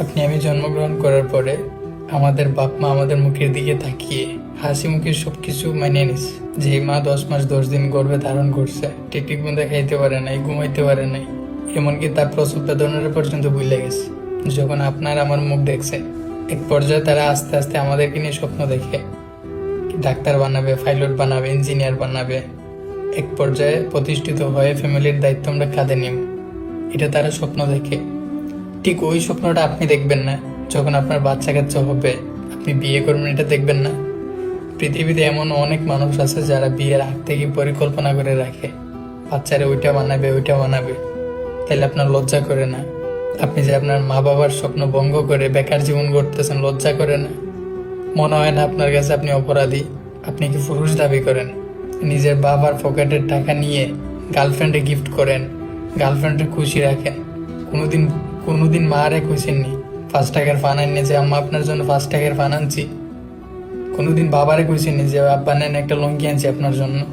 আপনি আমি জন্মগ্রহণ করার পরে আমাদের বাপ মা আমাদের মুখের দিকে তাকিয়ে হাসি মুখে সব কিছু মানিয়ে নিছে। যে মা দশ মাস দশ দিন গর্ভে ধারণ করছে, ঠিক মতো খাইতে পারে নাই, ঘুমাইতে পারে নাই, এমনকি তার প্রসব বেদনার পর্যন্ত ভুলে গেছে। যখন আপনার আমার মুখ দেখছে, এক পর্যায়ে তারা আস্তে আস্তে আমাদেরকে নিয়ে স্বপ্ন দেখে। ডাক্তার বানাবে, পাইলট বানাবে, ইঞ্জিনিয়ার বানাবে। এক পর্যায়ে প্রতিষ্ঠিত হয়ে ফ্যামিলির দায়িত্ব আমরা কাঁধে নিব। এটা তারা স্বপ্ন দেখে। ঠিক ওই স্বপ্নটা আপনি দেখবেন না। যখন আপনার বাচ্চা কাচ্চা হবে আপনি বিয়ে করবেন, এটা দেখবেন না। পৃথিবীতে এমন অনেক মানুষ আছে যারা বিয়ের আগ থেকে পরিকল্পনা করে রাখে। বাচ্চারা ওইটা বানাবে ওইটা বানাবে তাহলে আপনার লজ্জা করে না। আপনি যে আপনার মা বাবার স্বপ্ন ভঙ্গ করে বেকার জীবন গড়তেছেন, লজ্জা করে না। মনে হয় না আপনার কাছে আপনি অপরাধী। আপনি কি পুরুষ দাবি করেন? নিজের বাবার পকেটের টাকা নিয়ে গার্লফ্রেন্ডে গিফট করেন গার্লফ্রেন্ডে খুশি রাখেন। কোনোদিন কোনোদিন মারে খুশিননি পাঁচ টাকার ফান আনিয়ে যে আম্মা আপনার জন্য পাঁচ টাকার ফান আনছি। কোনোদিন বাবারে খুশিনি যে আব্বা নেন একটা লঙ্কি আনছি আপনার জন্য।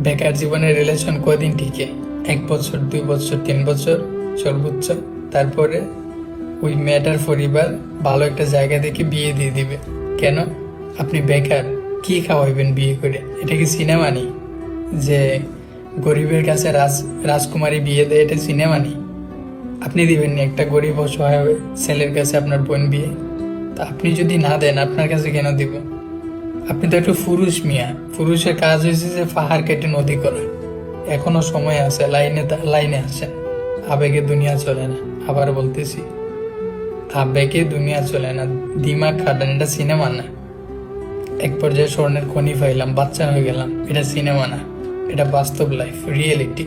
বেকার জীবনের রিলেশন কয়দিন টিকে? এক বছর, দুই বছর, তিন বছর, সর্বোচ্চ। তারপরে ওই মেয়েটার পরিবার ভালো একটা জায়গা দেখে বিয়ে দিয়ে দিবে। কেন? আপনি বেকার, কি খাওয়াইবেন বিয়ে করে? এটা কি সিনেমা নেই যে গরিবের কাছে রাজ, রাজকুমারী বিয়ে দেয়, এটা সিনেমা নেই আপনি দিবেন নি, একটা গরিব অসহায় ছেলের কাছে আপনার বোন বিয়ে। তা আপনি যদি না দেন, আপনার কাছে কেন দিব? আপনি তো একটু পুরুষ মিয়া। পুরুষের কাজ হয়েছে যে পাহাড় কেটে নদী করা। এখনও সময় আছে, লাইনে লাইনে আসেন। আবেগে দুনিয়া চলে না, আবার বলতেছি। আবেগে দুনিয়া চলে না, দিমাগ খাটান, এটা সিনেমা না। এক পর্যায়ে স্বর্ণের খনি পাইলাম, বাচ্চা হয়ে গেলাম, এটা সিনেমা না। এটা বাস্তব লাইফ রিয়েলিটি